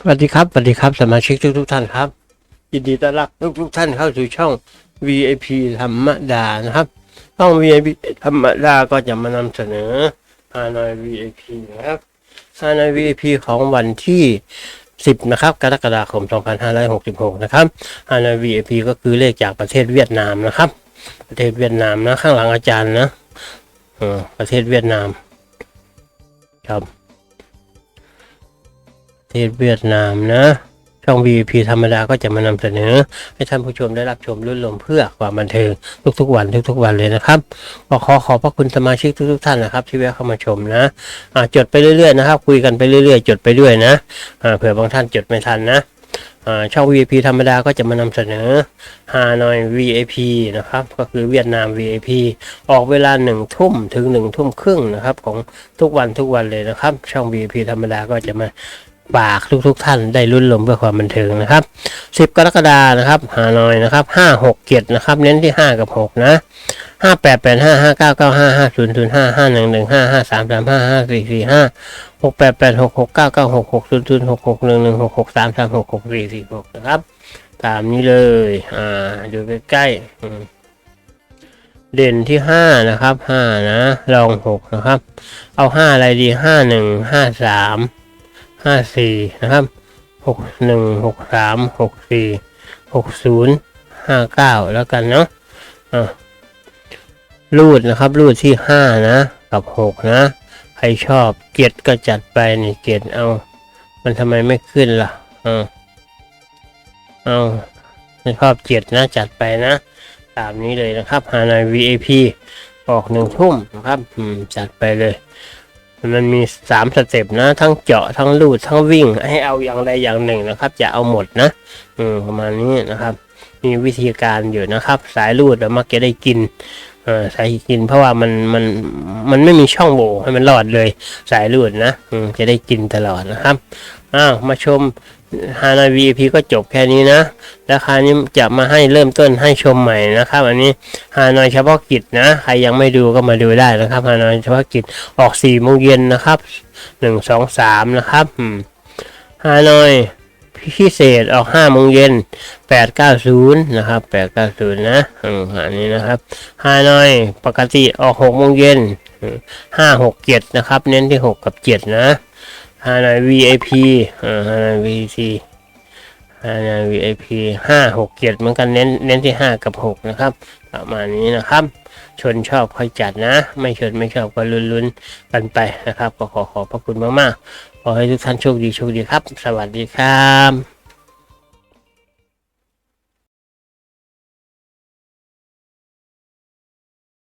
สวัสดีครับสวัสดีครับสมาชิกทุกทุกท่านครับยินดีต้อนรับทุกทุกท่านเข้าสู่ช่อง VIP ธรรมดานะครับช่อง VIP ธรรมดาก็จะมานำเสนอฮานอย VIP นะครับฮานอย VIP ของวันที่ 10 นะครับ กรกฎาคม 2566 นะครับฮานอย VIP ก็คือเลขจากประเทศเวียดนามนะครับ ประเทศเวียดนามนะข้างหลังอาจารย์นะประเทศเวียดนามครับ เทศเวียดนามนะช่อง VIP ธรรมดาก็จะมานำเสนอ ให้ท่านผู้ชมได้รับชมรื่นรมเพื่อความบันเทิงทุกๆวันทุกๆวันเลยนะครับก็ขอขอบพระคุณสมาชิกทุกๆท่านนะครับ ที่แวะเข้ามาชมนะอ่าจดไปเรื่อยๆนะครับ คุยกันไปเรื่อยๆ จดไปด้วยนะอ่าเผื่อบางท่านจดไม่ทันนะช่อง VIP ธรรมดาก็จะมานำเสนอฮานอย VIP นะครับ ก็คือเวียดนาม VIP ออกเวลาหนึ่งทุ่มถึงหนึ่งทุ่มครึ่งนะครับ ของทุกวันทุกวันเลยนะครับ ช่อง VIP ธรรมดาก็จะมา ฝากทุกๆท่านได้ลุ้นลมเพื่อความบันเทิงนะครับ 10 กรกฎานะครับหาหน่อยนะครับ5 6เกียรตินะครับ เน้นที่ 5 กับ 6 นะ5 8 8 5 5 9 9 5 5 0 0 5 5 1 1 5 5 3 3 5 5 4 4 5 6 8 8 6 6 9 9 6 6 0 0 6 6 1 1 6 6 3 3 6 6 4 4 6นะครับ ตามนี้เลย อ่าดูใกล้ๆเด่นที่5นะครับ5นะรอง6นะครับ เอา5อะไรดี5 1 5 3ห้าสี่ ห้าสี่นะครับหกหนึ่งหกสามหกสี่หกศูนย์ห้าเก้าแล้วกันเนาะอะรูดนะครับรูดที่ห้านะ กับหกนะ ใครชอบเกียรก็จัดไปนี่เกียรเอา มันทำไมไม่ขึ้นล่ะเอาเอาไม่ชอบเกียรนะจัดไปนะตามนี้เลยนะครับฮานอย VIP ออกหนึ่งทุ่มนะครับ อืม จัดไปเลย มันมีสามสเต็ปนะ ทั้งเจาะทั้งลูดทั้งวิ่ง ให้เอาอย่างใดอย่างหนึ่งนะครับ จะเอาหมดนะ อืมประมาณนี้นะครับ มีวิธีการอยู่นะครับ สายลูดแล้วมักจะได้กิน เออสายกินเพราะว่ามันมันมันไม่มีช่องโหว่ให้มันรอดเลยสายลูดนะจะได้กินตลอดนะครับอ้าวมาชมฮานอย VIP ก็จบแค่นี้นะแล้วคานี้จะมาให้เริ่มต้นให้ชมใหม่นะครับ อันนี้ฮานอยเฉพาะกิจนะ ใครยังไม่ดูก็มาดูได้นะครับฮานอยเฉพาะกิจออกสี่โมงเย็นนะครับหนึ่งสองสามนะครับฮานอย พิเศษออกห้าโมงเย็นแปดเก้าศูนย์นะครับแปดเก้าศูนย์นะอันนี้นะครับฮานอยปกติออกหกโมงเย็นห้าหกเจ็ดนะครับ เน้นที่หกกับเจ็ดนะฮานอย VIP อ่าฮานอย VIP ฮานอย VIP ห้าหกเจ็ดเหมือนกันเน้นเน้นที่ห้ากับหกนะครับ ประมาณนี้นะครับ ชนชอบค่อยจัดนะ ไม่ชนไม่ชอบก็ลุ้นๆกันไปนะครับ ก็ขอขอบพระคุณมากๆ ขอให้ทุกท่านโชคดีโชคดีครับ สวัสดีครับ